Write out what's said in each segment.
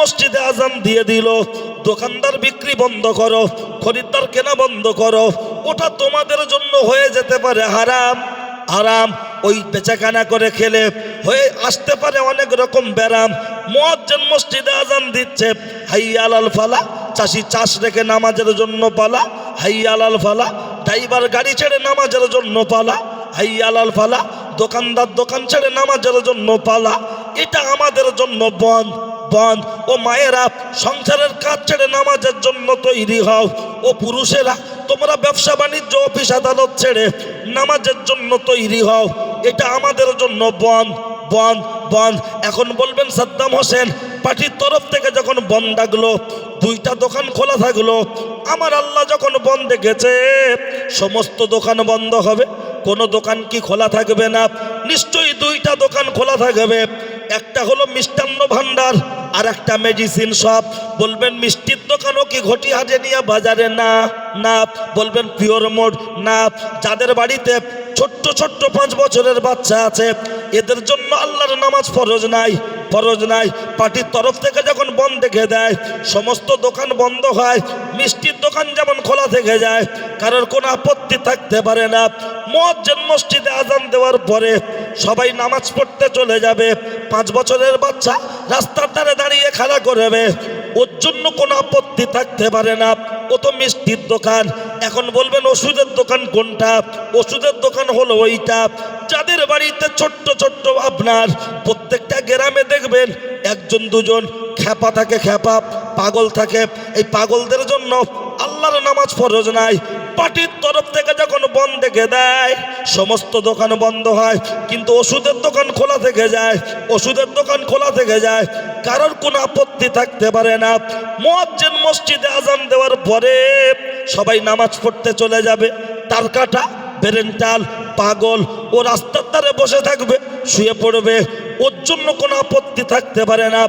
মসজিদে আজান দিয়ে দিল, দোকানদার বিক্রি বন্ধ করো, খরিদ্দার কেনা বন্ধ করো, ওটা তোমাদের জন্য হয়ে যেতে পারে হারাম। আরাম ওই বেচাকেনা করে খেলে হয়ে আসতে পারে অনেক রকম ব্যারাম। মোয়াজ্জেন মসজিদে আজান দিচ্ছে হাইয়া আলাল ফালা, চাষি চাষ রেখে নামাজের জন্য পালা হাইয়া আলাল ফালা, ড্রাইভার গাড়ি ছেড়ে নামাজের জন্য পালা হাইয়া আলাল ফালা, দোকানদার দোকান ছেড়ে নামাজের জন্য পালা, এটা আমাদের জন্য বন্ধ বন্ধ। ও মায়েরা, সংসারের কাজ ছেড়ে নামাজের জন্য তৈরি হও। ও পুরুষেরা, তোমরা ব্যবসা বাণিজ্য অফিস আদালত ছেড়ে নামাজের জন্য তৈরি হও। এটা আমাদের জন্য বন্ধ বন্ধ বন্ধ এখন বলবেন, সাদ্দাম হোসেন, পার্টির তরফ থেকে যখন বন্ধ ডাকলো, দুইটা দোকান খোলা থাকল, আমার আল্লাহ যখন বন্ধ গেছে সমস্ত দোকান বন্ধ হবে, কোনো দোকান কি খোলা থাকবে না? নিশ্চয়ই দুইটা দোকান খোলা থাকবে। একটা হলো মিষ্টান্ন ভান্ডার আর একটা মেডিসিন শপ বলবেন, মিষ্টির দোকানও কি ঘটি হাজে নিয়ে বাজারে? না না। বলবেন, পিওর মোড। না, যাদের বাড়িতে ছোট্ট ছোট্ট পাঁচ বছরের বাচ্চা আছে, এদের জন্য আল্লাহর নামাজ ফরজ নাই। ফরজ নাই। পার্টির তরফ থেকে যখন বন্ধ দেখে দেয়, সমস্ত দোকান বন্ধ হয়, মিষ্টির দোকান যেমন খোলা থেকে যায়, কারোর কোনো আপত্তি থাকতে পারে না। মজ্জেন মসজিদে আজান দেওয়ার পরে সবাই নামাজ পড়তে চলে যাবে। পাঁচ বছরের বাচ্চা রাস্তার ধারে দাঁড়িয়ে খেলা করবে। ওর জন্য কোনো আপত্তি থাকতে পারে না। ও তো মিষ্টির দোকান। এখন বলবেন ওষুধের দোকান কোনটা? ওষুধের দোকান হলো ওইটা। যাদের বাড়িতে ছোট্ট ছোট্ট আপনার, প্রত্যেকটা গ্রামে দেখবেন একজন দুজন খ্যাপা থাকে খ্যাপা পাগল থাকে। এই পাগলদের জন্য আল্লাহর নামাজ ফরজ নাই। পার্টির তরফ থেকে যখন বন্ধ দেখে দেয়, সমস্ত দোকান বন্ধ হয়, কিন্তু ওষুধের দোকান খোলা থেকে যায়, ওষুধের দোকান খোলা থেকে যায়, কারোর কোনো আপত্তি থাকতে পারে না। মোয়াজ্জেন মসজিদে আজান দেওয়ার পরে সবাই নামাজ পড়তে চলে যাবে। তার কাটা বেরেন্টাল, পাগল, ও রাস্তার ধারে বসে থাকবে, শুয়ে পড়বে। ওর জন্য কোনো আপত্তি থাকতে পারে না।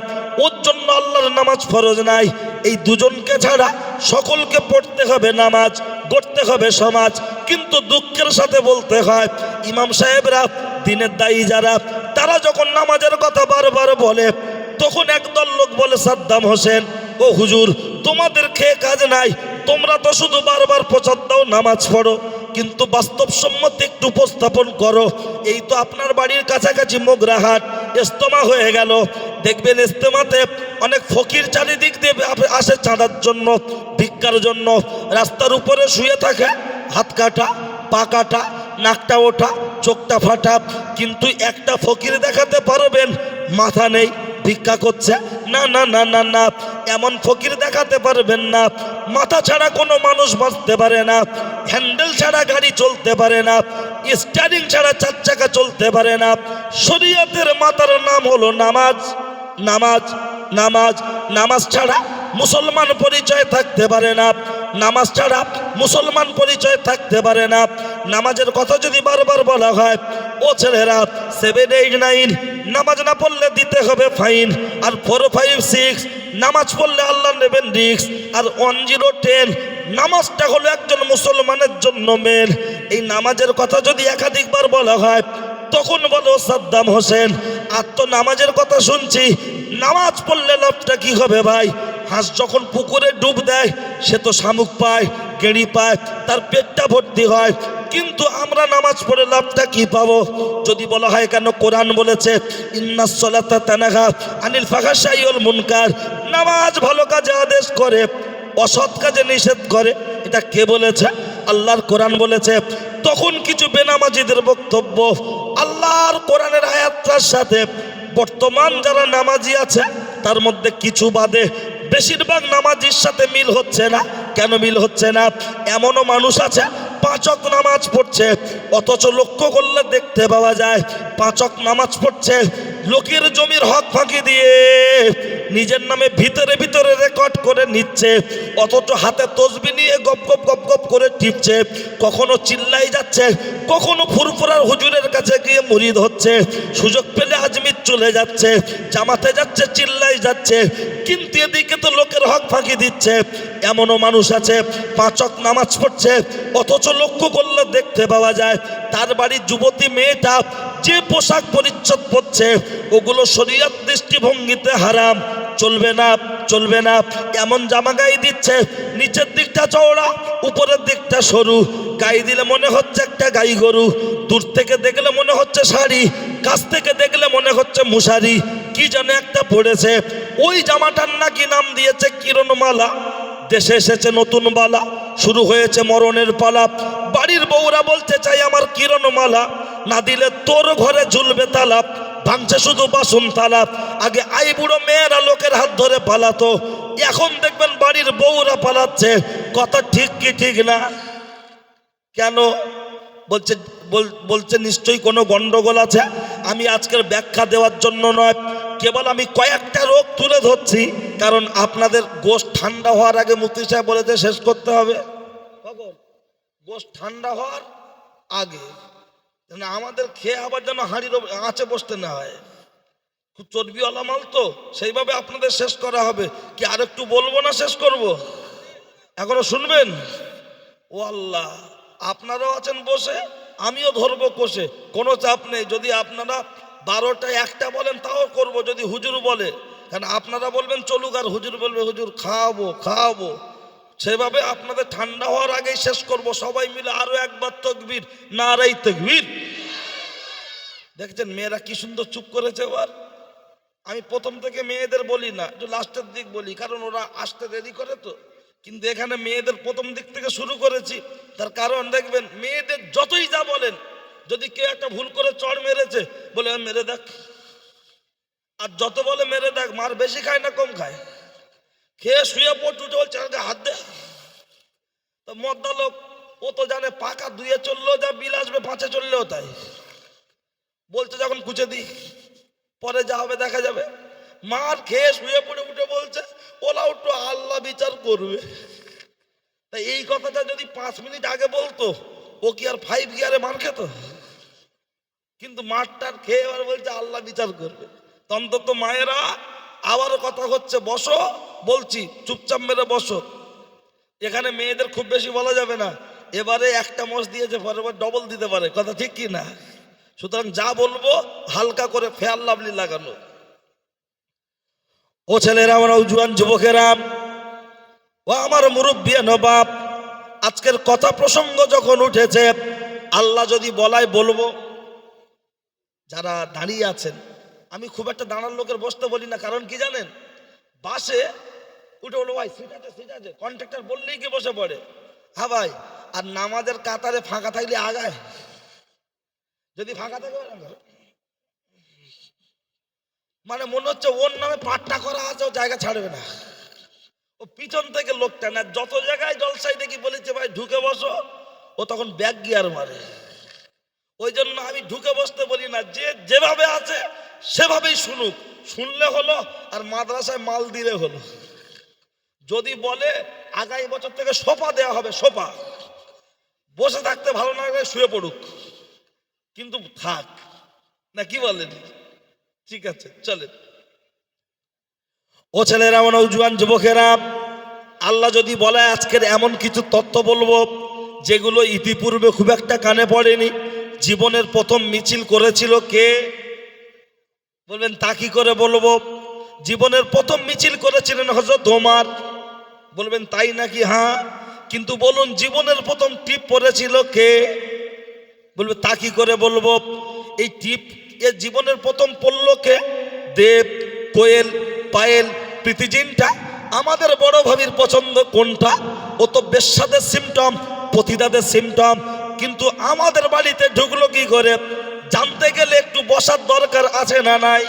ওর জন্য আল্লাহর নামাজ ফরজ নাই। এই দুজনকে ছাড়া সকলকে পড়তে হবে নামাজ, গড়তে হবে সমাজ। কিন্তু দুঃখের সাথে বলতে হয়, ইমাম সাহেবরা, দিনের দায়ী যারা, তারা যখন নামাজের কথা বারবার বলে, তখন একদল লোক বলে, সাদ্দাম হোসেন, ও হুজুর, তোমাদের খেয়ে কাজ নাই, তোমরা তো শুধু বারবার প্রচার দাও, নামাজ পড়ো। কিন্তু বাস্তবসম্মত একটু উপস্থাপন করো। এই তো আপনার বাড়ির কাছাকাছি মোগরাহাট। ইস্তমা হয়ে গেল। দেখবেন ইস্তেমাতে অনেক ফকির চারিদিক দিয়ে আসে চাঁদার জন্য, ভিক্ষার জন্য। রাস্তার উপরে শুয়ে থাকে, হাত কাটা, পা কাটা, নাকটা ওঠা, চোখটা ফাটা। কিন্তু একটা ফকির দেখাতে পারবেন, মাথা নেই। ভিক্ষা করছে? না না না না না। এমন ফকির দেখাতে পারবেন না। মাথা ছাড়া কোনো মানুষ বাঁচতে পারে না। হ্যান্ডেল ছাড়া গাড়ি চলতে পারে না। স্টারিং ছাড়া চার চাকা চলতে পারে না। শরীয়তের মাতার নাম হলো নামাজ। নামাজ নামাজ। নামাজ ছাড়া মুসলমান পরিচয় থাকতে পারে না। নামাজ ছাড়া মুসলমান পরিচয় থাকতে পারে না। নামাজের কথা যদি বারবার বলা হয়, ও ছেলেরা সেভেন এইট নাইন নামাজ না পড়লে দিতে হবে ফাইন আর ফোর ফাইভ সিক্স নামাজ পড়লে আল্লাহ নেবেন রিক্স আর ওয়ান জিরো টেন নামাজটা হলো একজন মুসলমানের জন্য মেন এই নামাজের কথা যদি একাধিকবার বলা হয় তখন বলো সাদ্দাম হোসেন আর তো নামাজের কথা শুনছি, নামাজ পড়লে লাভটা কি হবে ভাই? হাঁস যখন পুকুরে ডুব দেয়, সে তো শামুক পায় গেড়ি পায়, তার পেটটা ভর্তি হয়। কিন্তু আমরা নামাজ পড়ে লাভটা কি পাবো? যদি বলা হয় কেন কোরআন বলেছে আনিল মুনকার। নামাজ ভালো কাজে আদেশ করে, অসৎ কাজে নিষেধ করে। এটা কে বলেছে? আল্লাহর কোরআন বলেছে তখন কিছু বেনামাজিদের বক্তব্য। আল্লাহর কোরআনের আয়াতটার সাথে বর্তমান যারা নামাজি আছে, তার মধ্যে কিছু বাদে। বেশিরভাগ নামাজির সাথে মিল হচ্ছে না। কেন মিল হচ্ছে না? এমনও মানুষ আছে পাঁচক নামাজ পড়ছে, অথচ লক্ষ্য করলে দেখতে পাওয়া যায় পাঁচক নামাজ পড়ছে, লোকের জমির হক ফাঁকি দিয়ে। নিজের নামে ভিতরে ভিতরে রেকর্ড করে নিচ্ছে, অথচ হাতে তসবি নিয়ে গপ গপ গপ গপ করে টিপছে, কখনো চিল্লাই যাচ্ছে, কখনো ফুরফুরার হুজুরের কাছে গিয়ে মুরিদ হচ্ছে, সুযোগ পেলে আজমির চলে যাচ্ছে, জামাতে যাচ্ছে, চিল্লাই যাচ্ছে, কিন্তু এদিকে তো লোকের হক ফাঁকি দিচ্ছে, এমনও মানুষ আছে, পাঁচক নামাজ পড়ছে, অথচ লক্ষ্য করলে দেখতে পাওয়া যায়, তার বাড়ির যুবতী মেয়েটা যে পোশাক পরিচ্ছদ পরছে, ওগুলো শরীয়ত দৃষ্টিভঙ্গিতে হারাম চলবে না চলবে না। এমন জামা গায়ে দিচ্ছে, নিচের দিকটা চওড়া, উপরের দিকটা সরু। গায়ে দিলে মনে হচ্ছে একটা গাই গরু। দূর থেকে দেখলে মনে হচ্ছে শাড়ি, কাছ থেকে দেখলে মনে হচ্ছে মশারি। কি যেন একটা পড়েছে। ওই জামাটার নাকি নাম দিয়েছে কিরণমালা। দেশে এসেছে নতুন বালা, শুরু হয়েছে মরণের পালা। বাড়ির বউরা বলতে চাই আমার কিরণমালা, না দিলে তোর ঘরে ঝুলবে তালা ভাঙছে শুধু বাসন তালা। আগে আই বুড়ো মেয়েরা লোকের হাত ধরে পালাতো। এখন দেখবেন বাড়ির বউরা পালাচ্ছে। কথা ঠিক কি ঠিক না? কেন? বলছে, বল- বলছে নিশ্চয়ই কোনো গন্ডগোল আছে? আমি আজকের ব্যাখ্যা দেওয়ার জন্য নয়। কেবল আমি কয়েকটা রোগ তুলে ধরছি। কারণ আপনাদের গোশ ঠান্ডা হওয়ার আগে মুক্তি সাহেব বলেছে শেষ করতে হবে। গোশ ঠান্ডা হওয়ার আগে। আমাদের খেয়ে আবার যেন হাঁড়ির আঁচে বসতে না হয়। খুব চর্বিওয়ালা মাল তো, সেইভাবে আপনাদের শেষ করা হবে। কি আর একটু বলব না শেষ করব? এখনও শুনবেন? ও আল্লাহ, আপনারাও আছেন বসে, আমিও ধরবো কোষে, কোনো চাপ নেই। যদি আপনারা বারোটা একটা বলেন, তাও করব, যদি হুজুর বলে। কারণ আপনারা বলবেন, চলুক আর হুজুর বলবে, হুজুর, খাওয়াবো খাওয়াবো। সেভাবে আপনাদের ঠান্ডা হওয়ার আগেই শেষ করব। সবাই মিলে আরও একবার তকবীর, নারাই তকবীর। দেখছেন মেয়েরা কি সুন্দর চুপ করেছে এবার? আমি প্রথম থেকে মেয়েদের বলি না, একটু লাস্টের দিক বলি, কারণ ওরা আসতে দেরি করে তো। কিন্তু এখানে মেয়েদের প্রথম দিক থেকে শুরু করেছি, তার কারণ দেখবেন মেয়েদের যতই যা বলেন, যদি কেউ একটা ভুল করে চড় মেরেছে, বলে মেরে দেখ। আর যত বলে মেরে দেখ, মার বেশি খায় না কম খায়। খেয়ে শুয়ে পড়তে উঠে বলছে "আগে হাত দে। তো মদ্দা লোক ও তো জানে পাকা দুয়ে চললেও যা বিল আসবে পাঁচে চললেও তাই। বলছে, যখন কুচে দিই, পরে যা হবে দেখা যাবে। মার খেয়ে শুয়ে পড়ে উঠে বলছে ওলা একটু আল্লাহ বিচার করবে। তাই এই কথাটা যদি পাঁচ মিনিট আগে বলতো, ও কি আর ফাইভ গিয়ারে মার খেত? কিন্তু মারটার খেয়ে এবার বলছে আল্লাহ বিচার করবে। তো অন্তত মায়েরা আবারও কথা হচ্ছে, বসো, বলছি, চুপচাপ মেরে বসো। এখানে মেয়েদের খুব বেশি বলা যাবে না। এবারে একটা মোষ দিয়েছে, পরের ডবল দিতে পারে। কথা ঠিক কি না? সুতরাং যা বলব, হালকা করে ফেয়ার লাভলি লাগানো। ও ছেলেরা, আমার জুয়ান যুবকেরা, ও আমার মুরব্বী নবাব, আজকের কথা প্রসঙ্গ যখন উঠেছে, আল্লাহ যদি বলায় বলব, যারা দাঁড়িয়ে আছেন আমি খুব একটা দাঁড়ার লোকের বসতে বলি না, কারণ কি জানেন? বাসে, উঠে বলো ভাই সিট আছে সিট আছে। কন্ট্রাক্টর বললেই কি বসে পড়ে। হ্যাঁ ভাই, আর নামাজের কাতারে ফাঁকা থাকলে আগায়? যদি ফাঁকা থাকে মানে মনে হচ্ছে ওর নামে পাট্টা করা আছে, ও জায়গা ছাড়বে না। ও পিছন থেকে লোকটা না, যত জায়গায় জলসাই দেখি বলেছে, ভাই, ঢুকে বসো। ও তখন ব্যাগ গিয়ার মারে। ওই জন্য আমি ঢুকে বসতে বলি না, যে যেভাবে আছে সেভাবেই শুনুক। শুনলে হলো আর মাদ্রাসায় মাল দিলে হলো। যদি বলে আগামী বছর থেকে সোফা দেওয়া হবে, সোফা। বসে থাকতে ভালো না লাগে, শুয়ে পড়ুক। কিন্তু থাক। না, কি বলেন? ঠিক আছে, চলেন। ও ছেলেরা আমার জুয়ান যুবকেরা, আল্লাহ যদি বলে আজকের এমন কিছু তথ্য বলব, যেগুলো ইতিপূর্বে খুব একটা কানে পড়েনি জীবনের প্রথম মিছিল করেছিল কে? বলবেন, তা কি করে বলব? জীবনের প্রথম মিছিল করেছিলেন হজরত ওমার। বলবেন, তাই নাকি? হ্যাঁ। কিন্তু বলুন, জীবনের প্রথম টিপ পড়েছিল কে? বলবে তা কি করে বলব? এই টিপ এ জীবনের প্রথম পড়ল কে? দেব, কোয়েল, পায়েল, প্রীতিজিনটা। আমাদের বড় ভাবির পছন্দ কোনটা? ও তো বেশ্যাদের সিমটম পতিতাদের সিমটম কিন্তু আমাদের বাড়িতে ঢুকলো কি করে? জানতে গেলে একটু বসার দরকার আছে না নাই?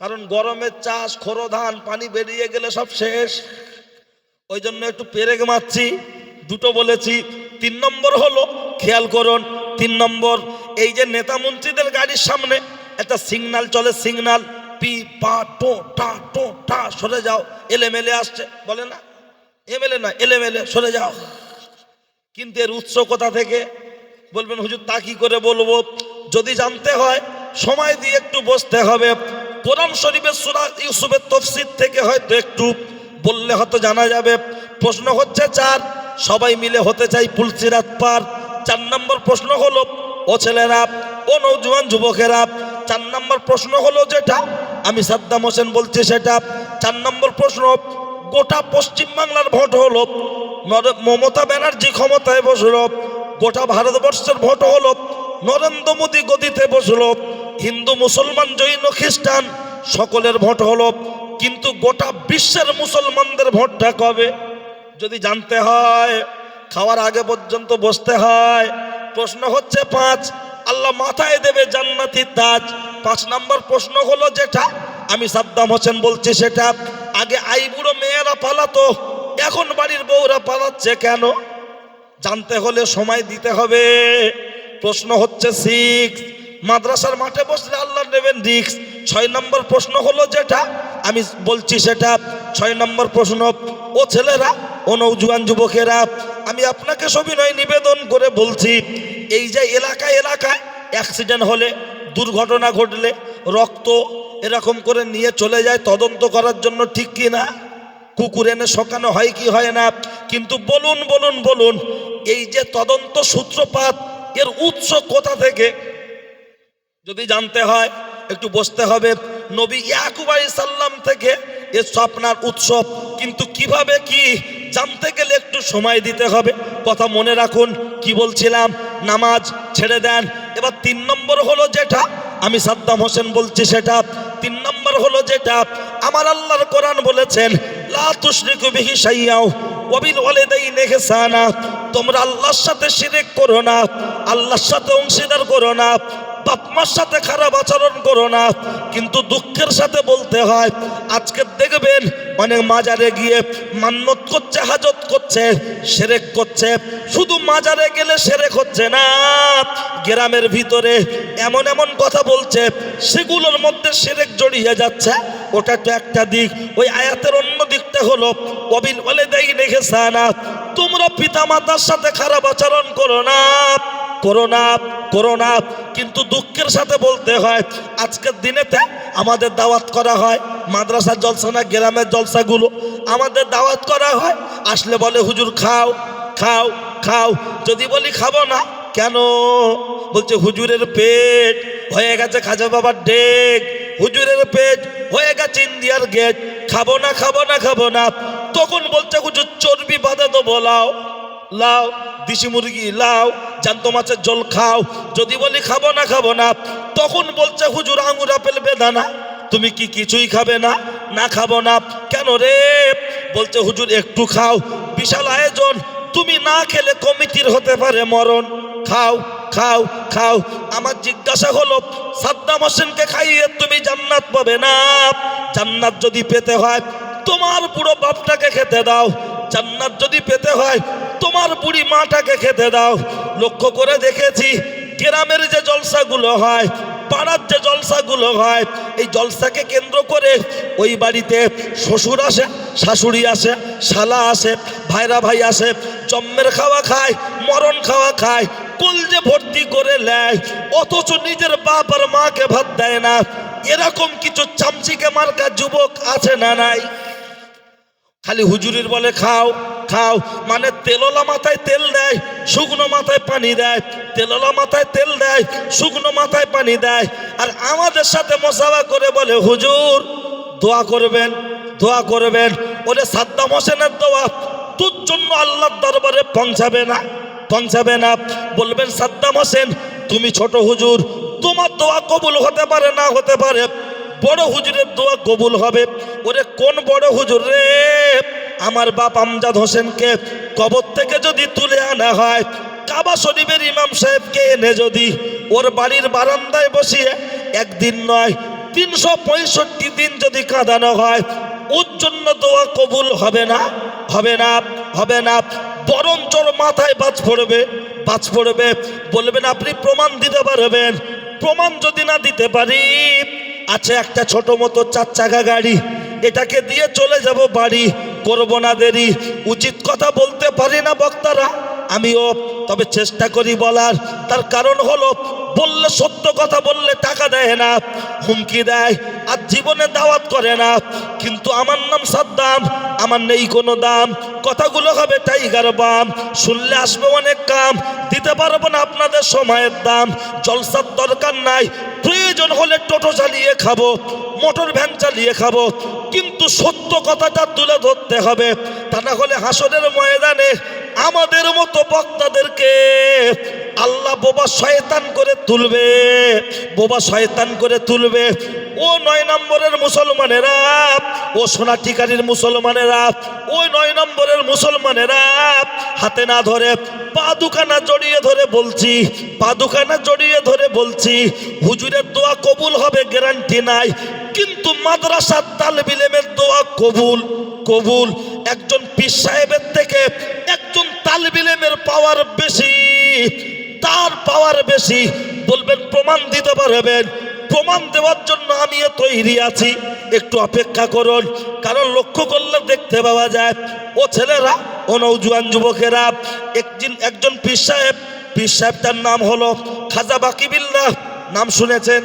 কারণ গরমের চাষ খোরো ধান পানি বেরিয়ে গেলে সব শেষ। ওই জন্য একটু পেরেক মারছি। দুটো বলেছি। তিন নম্বর হলো, খেয়াল করুন, তিন নম্বর, এই যে নেতা মন্ত্রীদের গাড়ির সামনে একটা সিগনাল, চলে সিগনাল, পি, পা, টো, টা টো, টা, সরে যাও, এলেমেলে আসছে। বলে না? এমএলএ না এলেমেলে, সরে যাও। কিন্তু এর উৎস কোথা থেকে? বলবেন, হুজুর, তা কি করে বলব? যদি জানতে হয়, সময় দিয়ে একটু বসতে হবে। কোরআন শরীফের সুরা ইউসুফের তফসির থেকে হয়তো একটু বললে হয়তো জানা যাবে। প্রশ্ন হচ্ছে চার, সবাই মিলে হতে চাই পুলসিরাত পার। চার নম্বর প্রশ্ন হলো, ও ছেলেরা, ও নৌজওয়ান যুবকেরা, চার নম্বর প্রশ্ন হলো যেটা? আমি সাদ্দাম হোসেন বলছি সেটা। চার নম্বর প্রশ্ন গোটা পশ্চিমবাংলার ভোট হলো মমতা ব্যানার্জি ক্ষমতায় বসল, গোটা ভারতবর্ষের ভোট হলো নরেন্দ্র মোদী গদিতে বসল, হিন্দু, মুসলমান, জৈন, খ্রিস্টান, সকলের ভোট হলো। কিন্তু গোটা বিশ্বের মুসলমানদের ভোটটা কবে? যদি জানতে হয়, খাওয়ার আগে পর্যন্ত বসতে হয়। প্রশ্ন হচ্ছে পাঁচ, আল্লাহ মাথায় দেবে জান্নাতি তাজ। পাঁচ নম্বর প্রশ্ন হলো যেটা, আমি সাদ্দাম হোসেন বলছি সেটা আগে আইবুড়ো মেয়েরা পালাতো, এখন বাড়ির বউরা পালাচ্ছে কেন? জানতে হলে সময় দিতে হবে। প্রশ্ন হচ্ছে সিক্স মাদ্রাসার মাঠে বসলে আল্লাহ নেবেন রিক্স ছয় নম্বর প্রশ্ন হলো যেটা, আমি বলছি সেটা, ছয় নম্বর প্রশ্ন, ও ছেলেরা, ও নৌজুয়ান যুবকেরা, আমি আপনাকে সবিনয় নিবেদন করে বলছি, এই যে এলাকায় এলাকায় অ্যাক্সিডেন্ট হলে দুর্ঘটনা ঘটলে রক্ত এরকম করে নিয়ে চলে যায়, তদন্ত করার জন্য ঠিক কি না? কুকুর এনে শোকানো হয় কি হয় না? কিন্তু বলুন বলুন বলুন, এই যে তদন্ত সূত্রপাত, এর উৎস কোথা থেকে? যদি জানতে হয়, একটু বসতে হবে। নবী ইয়াকুব আলাইহিস সাল্লাম থেকে এ স্বপ্নার উৎসব কিন্তু কীভাবে কি জানতে গেলে একটু সময় দিতে হবে? কথা মনে রাখুন, কি বলছিলাম? নামাজ ছেড়ে দেন এবার তিন নম্বর হলো যেটা, আমি সাদ্দাম হোসেন বলছি সেটা, তিন নম্বর হলো যেটা, আমার আল্লাহর কোরআন বলেছেন তোমরা আল্লাহর সাথে শিরক করো না, আল্লাহর সাথে অংশীদার করো না বাপমার সাথে খারাপ আচরণ করো না, কিন্তু দুঃখের সাথে বলতে হয়, আজকে দেখবেন অনেক মাজারে গিয়ে মান্নত করছে, হাজত করছে, সেরেক করছে। শুধু মাজারে গেলে সেরেক হচ্ছে না, গ্রামের ভিতরে এমন এমন কথা বলছে, সেগুলোর মধ্যে সেরেক জড়িয়ে যাচ্ছে। ওটা তো একটা দিক। ওই আয়াতের অন্য দিকটা হলো অবিল বলে দেই দেখেছে না তোমরা পিতা মাতার সাথে খারাপ আচরণ করো না করোনা করোনা কিন্তু দুঃখের সাথে বলতে হয়, আজকের দিনেতে আমাদের দাওয়াত করা হয় মাদ্রাসার জলসা না গ্রামের জলসাগুলো। আমাদের দাওয়াত করা হয়, আসলে বলে, হুজুর, খাও খাও খাও। যদি বলি, খাব না, কেন? বলছে, হুজুরের পেট হয়ে গেছে খাজা বাবার ডেক। হুজুরের পেট হয়ে গেছে ইন্ডিয়ার গেট। খাব না খাব না খাব না। তখন বলছে, হুজুর, চর্বি বাঁধা তো বলাও। লাও, দেশি মুরগি লাও জ্যান্ত মাছের জল খাও, যদি বলি খাব না খাব না, তখন বলছে হুজুর আঙুর আপেল বেদানা তুমি কি কিছুই খাবে না না খাব না, কেন রে? বলছে হুজুর, একটু খাও, বিশাল আয়োজন, তুমি না খেলে কমিটির হতে পারে মরণ, খাও খাও খাও, আমার জিজ্ঞাসা হলো, সাদ্দাম হোসেনকে খাইয়ে তুমি জান্নাত পাবে না, জান্নাত যদি পেতে হয়, তোমার পুরো বাপটাকে খেতে দাও জান্নাত যদি পেতে হয়, তোমার বুড়ি মাটাকে খেতে দাও। লক্ষ্য করে দেখেছি, গ্রামের যে জলসাগুলো হয়, পাড়ার যে জলসাগুলো হয়, এই জলসাকে কেন্দ্র করে ওই বাড়িতে শ্বশুর আসে, শাশুড়ি আসে, শালা আসে, ভাইরা ভাই আসে, জম্মের খাওয়া খায়, মরণ খাওয়া খায় কলজে ভর্তি করে নেয়, অথচ নিজের বাপ আর মাকে ভাত দেয় না। এরকম কিছু চামচিকে মার্কা যুবক আছে না নাই? খালি হুজুরির বলে খাও খাও। মানে তেললা মাথায় তেল দেয়, শুকনো মাথায় পানি দেয়। তেললা মাথায় তেল দেয়, শুকনো মাথায় পানি দেয়। আর আমাদের সাথে মশাবা করে বলে, হুজুর, দোয়া করবেন দোয়া করবেন। ওরে সাদ্দাম হোসেনের দোয়া, তোর জন্য আল্লাহর দরবারে পৌঁছাবে না পৌঁছাবে না। বলবেন, সাদ্দাম হোসেন, তুমি ছোট হুজুর, তোমার দোয়া কবুল হতে পারে, না হতে পারে? বড় হুজুরের দোয়া কবুল হবে। ওরে, কোন বড় হুজুর রে? আমার বাপ আমজাদ হোসেনকে কবর থেকে যদি তুলে আনা হয়, কাবা শরীফের ইমাম সাহেবকে এনে যদি ওর বাড়ির বারান্দায় বসিয়ে একদিন নয়, তিনশো পঁয়ষট্টি দিন যদি কাঁদানো হয়, ওর জন্য দোয়া কবুল হবে না? হবে না হবে না। বরঞ্চ ওর মাথায় বাজ পড়বে বাজ পড়বে। বলবেন, আপনি প্রমাণ দিতে পারবেন। প্রমাণ যদি না দিতে পারি আছে একটা ছোট মতো চার চাকা গাড়ি। এটাকে দিয়ে চলে যাব বাড়ি। করব না দেরি। উচিত কথা বলতে পারি না বক্তারা। আমিও, তবে চেষ্টা করি বলার। তার কারণ হলো, বললে সত্য কথা, বললে টাকা দেয় না। হুমকি দেয় আর জীবনে দাওয়াত করে না। কিন্তু আমার নাম সাদ্দাম, আমার নেই কোনো দাম। কথাগুলো হবে টাইগার বাম। শুনলে আসবে অনেক কাম। দিতে পারব না আপনাদের সময়ের দাম। জলসার দরকার নাই। প্রয়োজন হলে টোটো চালিয়ে খাব, মোটর ভ্যান চালিয়ে খাব, কিন্তু সত্য কথাটা তুলে ধরতে হবে। তা না হলে হাসনের ময়দানে আমাদের মতো বক্তাদেরকে আল্লাহ বোবা শয়তান করে তুলবে, বোবা শয়তান করে তুলবে। ও নয় নম্বরের মুসলমানেরা, ও সোনাটিকারির মুসলমানেরা ওই নয় নম্বরের মুসলমানেরা, হাতে না ধরে পা দুখানা জড়িয়ে ধরে বলছি পা দুখানা জড়িয়ে ধরে বলছি, হুজুরের দোয়া কবুল হবে, গ্যারান্টি নাই, কিন্তু মাদ্রাসার তালবিলেমের দোয়া কবুল কবুল। একজন পীর সাহেবের থেকে একজন তালবিলেমের পাওয়ার বেশি। তার পাওয়ার বেশি। বলবেন, প্রমাণ দিতে পারবেন। প্রমাণ দেওয়ার জন্য আমিও তৈরি আছি। একটু অপেক্ষা করুন। কারণ লক্ষ্য করলে দেখতে পাওয়া যায়, ও ছেলেরা, ও নৌজুয়ান যুবকেরা, একদিন একজন পীর সাহেব, পীর সাহেবটার নাম হলো খাজা বাকিবিল্লাহ নাম শুনেছেন?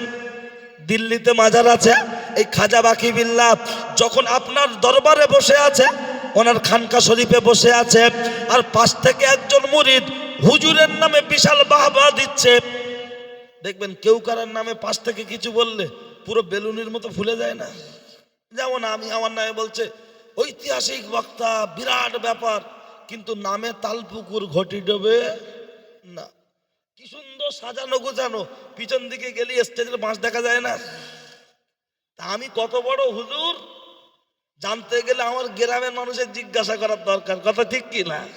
দিল্লিতে মাজার আছে, এই খাজা বাকি বিল্লাহ যখন আপনার দরবারে বসে আছে ওনার খানকা শরীফে বসে আছে আর পাশ থেকে একজন মুরিদ হুজুরের নামে বিশাল বাহবা দিচ্ছে। দেখবেন কেউ কারার নামে পাশ থেকে কিছু বললে পুরো বেলুনের মতো ফুলে যায় না। যেমন আমি, আমার নামে বলছে, ঐতিহাসিক বক্তা, বিরাট ব্যাপার, কিন্তু নামে তালপুকুর ঘটি ডোবে না। কি সুন্দর সাজানো গোছানো, পিছন দিকে গেলে স্টেজের বাঁশ দেখা যায় না। তা আমি কত বড় হুজুর জানতে গেলে আমার গ্রামের মানুষের জিজ্ঞাসা করার দরকার। কথা ঠিক কি না?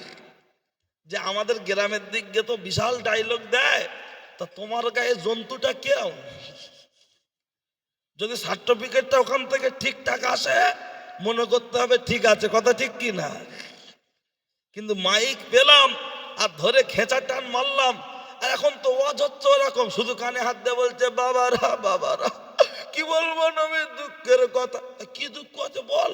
যে আমাদের গ্রামের দিক তো বিশাল ডায়লগ দেয়। তা তোমার গায়ে জন্তুটা কেউ? যদি সার্টিফিকেটটা ওখান থেকে ঠিকঠাক আসে, মনে করতে হবে ঠিক আছে। কথা ঠিক কি না? কিন্তু মাইক পেলাম আর ধরে খেঁচা টান মারলাম। আর এখন তো ওয়াজ হচ্ছে ওরকম। শুধু কানে হাত দিয়ে বলছে, বাবারা বাবারা। কি বলব না আমি দুঃখের কথা। কি দুঃখ আছে বল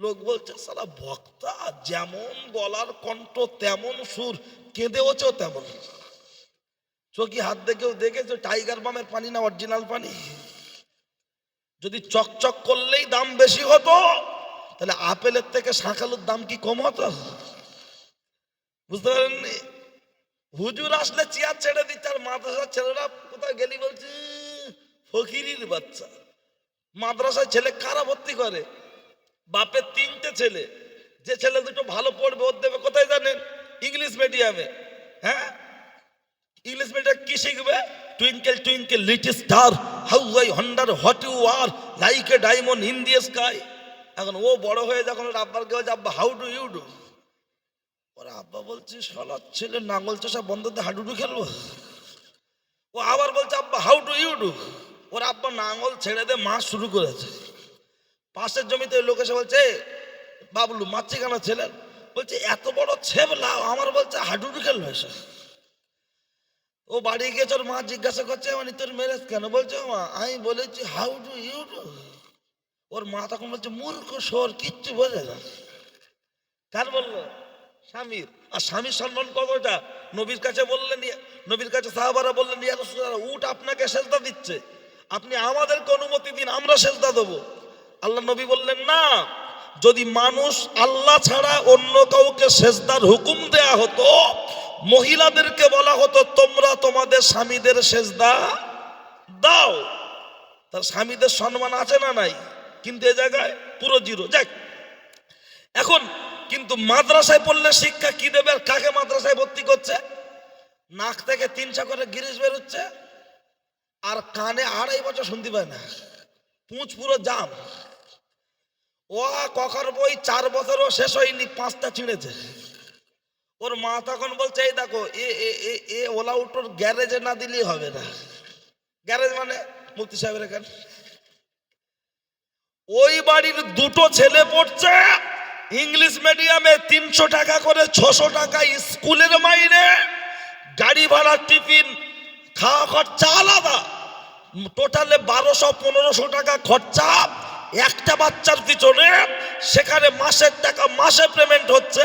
লোক বলছে সারা বক্তা যেমন গলার কণ্ঠ তেমন সুর কেঁদেওছেও তেমন। চোখি হাত দেখেও দেখেছ, টাইগার বামের পানি না অরিজিনাল পানি? যদি চকচক করলেই দাম বেশি হতো, তাহলে আপেলের থেকে শাঁকালুর দাম কি কম হতো? বুঝতে পারেননি? হুজুর আসলে চেয়ার ছেড়ে দিচ্ছে, আর মাদ্রাসার ছেলেরা কোথায় গেলি বলছে ফকিরির বাচ্চা। মাদ্রাসায় ছেলে কারা ভর্তি করে? বাপের তিনটে ছেলে। যে ছেলে দুটো ভালো পড়বে, ওর দেবে কোথায় জানেন? ইংলিশ মিডিয়ামে। হ্যাঁ? ইংলিশ মিডিয়াম কি শিখবে? Twinkle twinkle, little star how I wonder, what you are, like a diamond in the sky. এখন ও বড় হয়ে যখন আব্বার কেউ আব্বা, হাউ ডু ইউ ডু? ওর আব্বা বলছে শালার ছেলে নাঙ্গল চষা বন্ধতে হাডুডু খেলব। ও আবার বলছে, আব্বা, হাউ ডু ইউ ডু? ওর আব্বা নাঙ্গল ছেড়ে দিয়ে মাছ শুরু করেছে। পাশের জমিতে লোক এসে বলছে, বাবলু মারছে কেন ছেলে। বলছে, এত বড় ছেবলা আমার বলছে, হাডুডু খেলবে এসে। ও বাড়ি গিয়েছে ওর মা জিজ্ঞাসা করছে মানে তোর মেরেজ কেন? বলছে "ও মা, আমি বলেছি, হাউ ডু ইউ ডু? ওর মা তখন বলছে, মূর্খ, সোর, কিচ্ছু বোঝে না। কার বলল? স্বামীর। আর স্বামীর সম্মান কতটা নবীর কাছে বললেন, নবীর কাছে সাহাবারা বললেন, ইয়া উট আপনাকে সেজদা দিচ্ছে। আপনি আমাদেরকে অনুমতি দিন, আমরা সেজদা দেবো। আল্লাহ নবী বললেন, না, যদি মানুষ আল্লাহ ছাড়া অন্য কাউকে সেজদার হুকুম দেয়া হতো, মহিলাদেরকে বলা হতো, তোমরা তোমাদের স্বামীদের সেজদা দাও। তার স্বামীদের সম্মান আছে না নাই? কিন্তু এ জায়গায় পুরো জিরো। যাক। এখন কিন্তু মাদ্রাসায় পড়লে শিক্ষা কি দেবে আর কাকে মাদ্রাসায় ভর্তি করছে? নাক থেকে তিনশো করে গিরিশ বেরোচ্ছে। আর কানে আড়াই বছর শুনতে পায় না। পুঁচ পুরো জাম। ও কখর বই চার বছরও শেষ হয়নি, পাঁচটা ছিঁড়েছে। ওর মা তখন বলছে, এই দেখো, এ এ এ এ ওলা উটোর গ্যারেজে না দিলেই হবে না। গ্যারেজ মানে মুক্তি সাহেবের এখানে। ওই বাড়ির দুটো ছেলে পড়ছে, ইংলিশ মিডিয়ামে তিনশো টাকা করে, ছশো টাকা স্কুলের মাইনে, গাড়ি ভাড়া টিফিন খাওয়া খরচা আলাদা। টোটালে বারোশো, পনেরোশো টাকা খরচা। একটা বাচ্চার পিছনে সেখানে মাসের টাকা, মাসে পেমেন্ট হচ্ছে।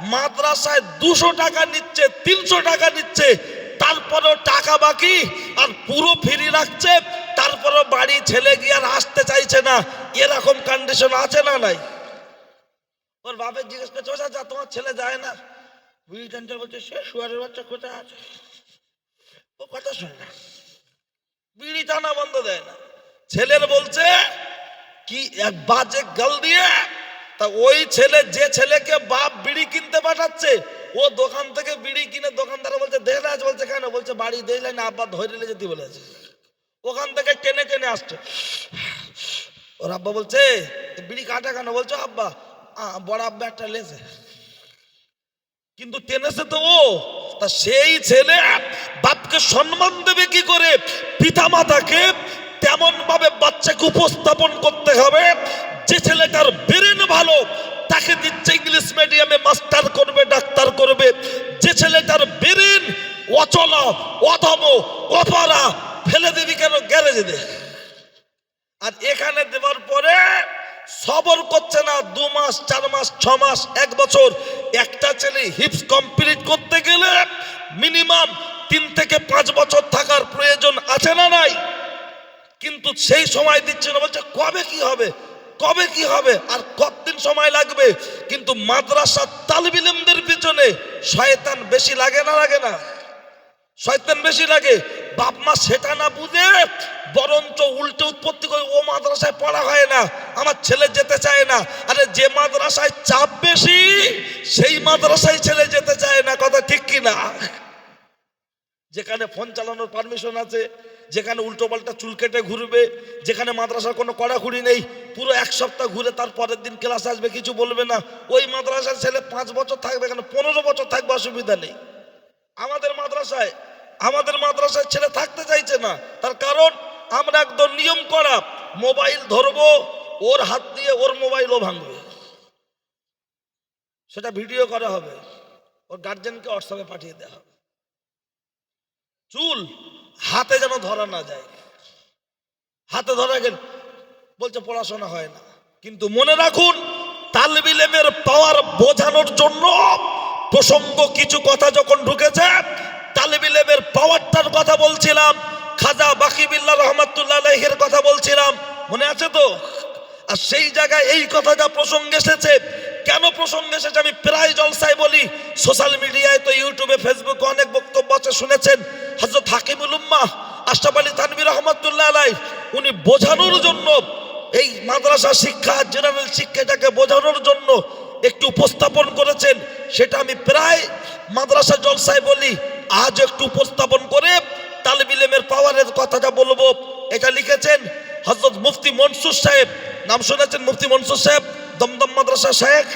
মাদ্রাসায় দুশো টাকা নিচ্ছে, তিনশো টাকা নিচ্ছে। তারপরেও টাকা বাকি, আর পুরো ফ্রি রাখছে। তারপরেও বাড়ি, ছেলে গিয়ে আর আসতে চাইছে না। এরকম কন্ডিশন আছে না নাই? ওর বাপের জিজ্ঞেস করছে "ও চাচা, তোমার ছেলে যায় না? বিড়ি বলছে সে শুয়ারের বাচ্চা কোথায় আছে? কথা শোনে না। বিড়ি টানা বন্ধ দেয় না। ছেলের বলছে কি এক বাজে গাল দিয়ে তা ওই ছেলে যে ছেলেকে বাপ বিড়ি কিনতে পাঠাচ্ছে ও দোকান থেকে বিড়ি কিনে দোকানদার বলছে আজ বলছে কেন? বলছে বাড়ি দেখলে না আব্বা ধরে নিয়ে যেতে বলেছে। ওখান থেকে টেনে টেনে আসছে। ওর আব্বা বলছে বিড়ি কাটা কেন? বলছো আব্বা "আ, বড় আব্বা একটা লেছে। কিন্তু টেনেছে তো ও। তা সেই ছেলে বাপকে সম্মান দেবে কি করে? পিতা মাতাকে তেমন ভাবে বাচ্চাকে উপস্থাপন করতে হবে। যে ছেলেটার ব্রেন ভালো, তাকে দিচ্ছে ইংলিশ মিডিয়ামে মাস্টার করবে, ডাক্তার করবে। যে ছেলেটার ব্রেন অচলা, অধম, অপরা, ফেলে দিবি কেন? গ্যারেজে দে। আর এখানে দেওয়ার পরে সবর করছে না, দু মাস, চার মাস, ছ মাস, এক বছর। একটা ছেলে হিপস কমপ্লিট করতে গেলে মিনিমাম তিন থেকে পাঁচ বছর থাকার প্রয়োজন আছে না নাই? কিন্তু সেই সময় দিচ্ছে না, বলছে, কবে কি হবে? কবে কি হবে? আর কতদিন সময় লাগবে? কিন্তু মাদ্রাসা তালবিলেমদের পিছনে শয়তান বেশি লাগে না লাগে না? শয়তান বেশি লাগে। বাপ মা সেটা না বুঝে বরঞ্চ উল্টে উৎপত্তি করে ও মাদ্রাসায় পড়া হয় না, আমার ছেলে যেতে চায় না। আরে যে মাদ্রাসায় চাপ বেশি, সেই মাদ্রাসায় ছেলে যেতে চায় না, কথা ঠিক কি না? যেখানে ফোন চালানোর পারমিশন আছে, যেখানে উল্টো পাল্টা চুল কেটে ঘুরবে, যেখানে মাদ্রাসার কোনো কড়াকুড়ি নেই, পুরো এক সপ্তাহ ঘুরে তার পরের দিন ক্লাস আসবে, কিছু বলবে না। ওই মাদ্রাসার ছেলে পাঁচ বছর থাকবে, এখানে পনেরো বছর থাকবে, অসুবিধা নেই। আমাদের মাদ্রাসায় আমাদের মাদ্রাসায় ছেলে থাকতে চাইছে না। তার কারণ আমরা একদম নিয়ম করা, মোবাইল ধরবো, ওর হাত দিয়ে ওর মোবাইলও ভাঙবে। সেটা ভিডিও করা হবে, ওর গার্জেনকে হোয়াটসঅ্যাপে পাঠিয়ে দেওয়া হবে। চুল হাতে যেন ধরা না যায়। হাতে ধরা গেল, বলছে পড়াশোনা হয় না। কিন্তু মনে রাখুন, তালবিলেমের পাওয়ার বোঝানোর জন্য প্রসঙ্গ কিছু কথা যখন ঢুকেছে পাওয়ারটার কথা বলছিলাম, খাজা বাকিবিল্লা রহমতুল্লাহ আলাইহির কথা বলছিলাম, মনে আছে তো? আর সেই জায়গায় এই কথাটা প্রসঙ্গে এসেছে। কেন প্রসঙ্গে এসেছে? আমি প্রায় জলসায় বলি, সোশ্যাল মিডিয়ায় তো ইউটিউবে, ফেসবুকে অনেক বক্তব্য আছে, শুনেছেন। হজরত হাকিমুল উম্মাহ, আশরাফ আলী তানবির রহমতুল্লাহ আলাই উনি বোঝানোর জন্য, এই মাদ্রাসা শিক্ষা, জেনারেল শিক্ষাটাকে বোঝানোর জন্য একটু উপস্থাপন করেছেন। সেটা আমি প্রায় মাদ্রাসা জলসায় বলি আজ একটু উপস্থাপন করে তালবিলেমের পাওয়ারের কথাটা বলব, এটা লিখেছেন হজরত মুফতি মনসুর সাহেব। নাম শুনেছেন মুফতি মনসুর সাহেব? দমদম মাদ্রাসা শেখ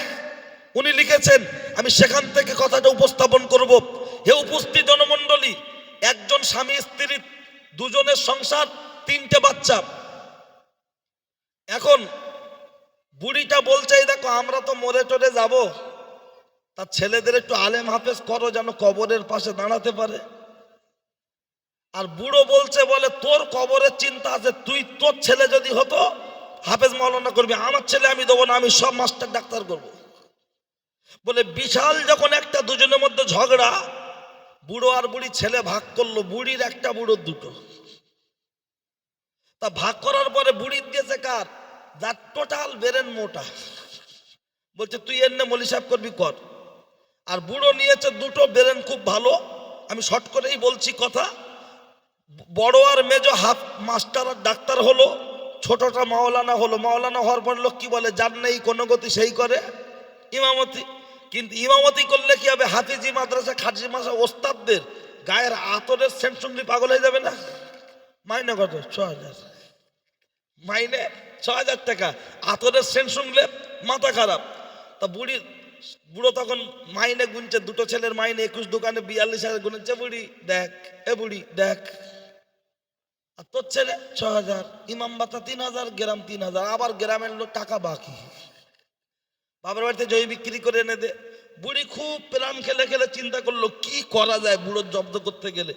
উনি লিখেছেন, আমি সেখান থেকে কথাটা উপস্থাপন করব। হে উপস্থিত জনমণ্ডলী, একজন স্বামী, স্ত্রী, দুজনের সংসার, তিনটে বাচ্চা। এখন, বুড়িটা বলছে দেখো, আমরা তো মরে টরে যাব। তার ছেলেদের একটু আলেম হাফেজ করো যেন কবরের পাশে দাঁড়াতে পারে। আর বুড়ো বলছে বলে, তোর কবরের চিন্তা আছে, তুই তোর ছেলে যদি হতো, হাফেজ মৌলানা করবি। আমার ছেলে আমি দেবো না, আমি সব মাস্টার ডাক্তার করব। বলে বিশাল যখন একটা দুজনের মধ্যে ঝগড়া, বুড়ো আর বুড়ি ছেলে ভাগ করল, বুড়ির একটা, বুড়োর দুটো। তা ভাগ করার পরে বুড়ির দিয়েছে কার? যার টোটাল বেরেন মোটা। বলছে, তুই এর নে মলি সাহেব করবি, কর। আর বুড়ো নিয়েছে দুটো বেরেন খুব ভালো। আমি শর্ট করেই বলছি কথা। বড় আর মেজো হাফ মাস্টার আর ডাক্তার হলো, ছোটটা মাওলানা হলো। মাওলানা হওয়ার পর লোক কি বলে, যার নেই কোনো গতি সেই করে। ইমামতি, কিন্তু ইমামতি করলে কি হবে? হাফিজি মাদ্রাসা খাজি মাসা ওস্তাদদের গায়ের আতরের সেন্ট শুনলি পাগল হয়ে যাবে না? মাইনে কত? ছ হাজার মাইনে ছ হাজার টাকা। আতরের সেন্ট শুনলে মাথা খারাপ। তা বুড়ি বুড়ো তখন মাইনে গুনছে, দুটো ছেলের মাইনে একুশ দোকানে বিয়াল্লিশ হাজার গুনেছে, বুড়ি, দেখ, এ বুড়ি, দেখ। আর তোর ছেলে ছ হাজার ইমাম বাতা তিন হাজার গ্রাম তিন হাজার আবার গ্রামের লোক টাকা বাকি। বাবার বাড়িতে জমি বিক্রি করে এনে দে। বুড়ি খুব প্রাণ খেলে খেলে চিন্তা করল, কি করা যায় বুড়োর জব্দ করতে গেলে?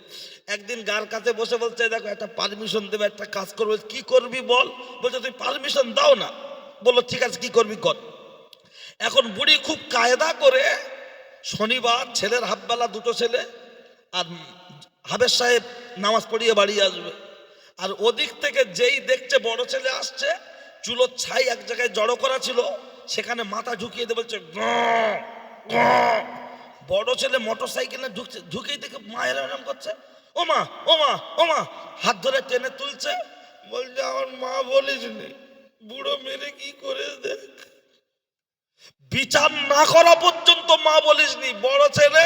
একদিন গার কাছে বসে বলছে দেখো, একটা পারমিশন দেবে, একটা কাজ করবে। কি করবি বল? বলছে, তুই পারমিশন দাও না। বলল, ঠিক আছে, কি করবি, কর। এখন বুড়ি খুব কায়দা করে শনিবার ছেলের হাফবেলা দুটো ছেলে আর হাবের সাহেব নামাজ পড়িয়ে বাড়ি আসবে। আর ওদিক থেকে যেই দেখছে বড় ছেলে আসছে, চুলোর ছাই এক জায়গায় জড়ো করা ছিল, সেখানে মাথা ঢুকিয়ে দিয়ে বলছে। বড় ছেলে মোটর সাইকেলে ঢুকছে ঢুকিয়ে দেখে মায়ের এরম করছে, ও মা ও মা ও মা। হাত ধরে টেনে তুলছে, বলছে, আমার মা বলিস বুড়ো মেরে কি করে দেখ? বিচার না করা পর্যন্ত মা বলিসনি, বড় ছেলে।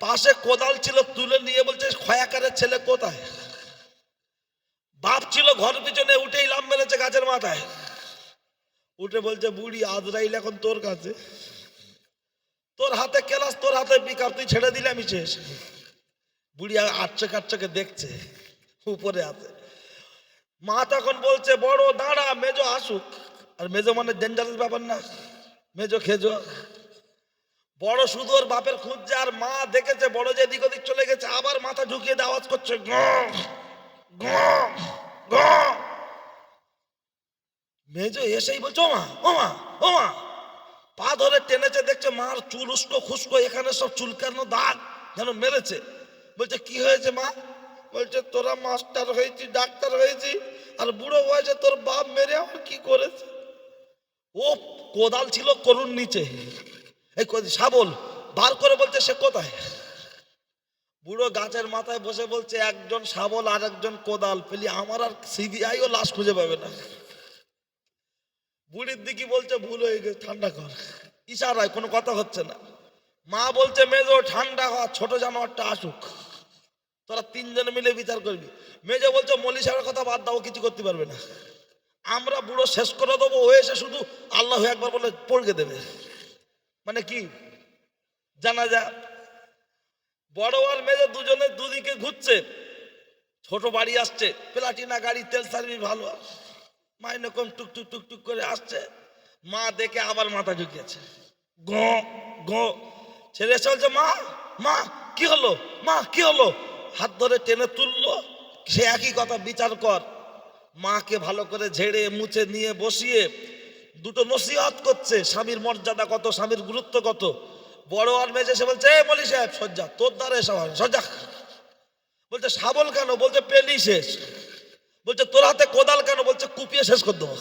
পাশে কোদাল ছিল, তুলে নিয়ে বলছে, খয়াকারের ছেলে কোথায়? বাপ ছিল ঘর পিছনে, উঠেই লাম মেরেছে গাছের মাথায়। উঠে বলছে, বুড়ি, আজরাইল এখন তোর কাছে। তোর হাতে কেলাস, তোর হাতে পিকাপ, তুই ছেড়ে দিলে আমি শেষ। বুড়ি আটচে কাটচকে দেখছে, উপরে আছে। মা তখন বলছে, বড়, দাঁড়া, মেজো আসুক। আর মেজো মানে ডেঞ্জারাস ব্যাপার না। মেজো খেজো। বড় ওর বাপের খুঁজছে, আর মা দেখেছে, বড় যে এদিক ওদিক চলে গেছে, আবার মাথা ঢুকিয়ে আওয়াজ করছে। মেজো এসেই বলছে মা ও মা ও মা পা ধরে টেনেছে, দেখছে মার চুল উস্কো খুস্কো, এখানে সব চুলকানো দাগ যেন মেরেছে। বলছে, কি হয়েছে মা? বলছে, তোরা মাস্টার হয়েছি, ডাক্তার হয়েছি, আর বুড়ো বয়সে তোর বাপ মেরে আমার কি করেছে? ও কোদাল ছিল করুন নিচে। এই শাবল, বার করে বলছে সে কোথায়? বুড়ো গাছের মাথায় বসে বলছে, একজন শাবল আর একজন কোদাল। পেলি আমার আর সিবিআইও লাশ খুঁজে পাবে না। বুড়ির দিকে বলছে, ভুল হয়ে গেছে, ঠান্ডা কর। ইশারায়, কোনো কথা হচ্ছে না। মা বলছে, মেজো, ঠান্ডা হওয়া, ছোট জানোয়ারটা আসুক। তোরা তিনজনে মিলে বিচার করবি। মেজো বলছে মলি সাহেবের কথা বাদ দাও কিছু করতে পারবে না। আমরা বুড়ো শেষ করে দেবো, ও এসে শুধু আল্লাহ একবার বলে পড়কে দেবে। মানে কি? জানা যা। বড় আর মেজো দুজনে দুদিকে ঘুরছে। ছোট বাড়ি আসছে, প্লাটিনা গাড়ি, তেল সার্ভিস ভালো। মাইনে কম টুক টুক টুক টুক করে আসছে। মা দেখে আবার মাথা ঢুকিয়েছে গ গ। ছেলে বলছে, মা মা, কি হলো? মা, কি হলো? হাত ধরে টেনে তুললো। সে একই কথা বিচার কর। মাকে ভালো করে ঝেড়ে, মুছে, নিয়ে, বসিয়ে দুটো নসিহত করছে। স্বামীর মর্যাদা কত, স্বামীর গুরুত্ব কত? বড় আর মেজে সে বলছে, এ বলি সাহেব সজ্জা তোর দ্বারা এসব সজ্জা বলছে শাবল কেন? বলছে, পেলি শেষ। বলছে, তোর হাতে কোদাল কেন? বলছে, কুপিয়ে শেষ করে দেবো।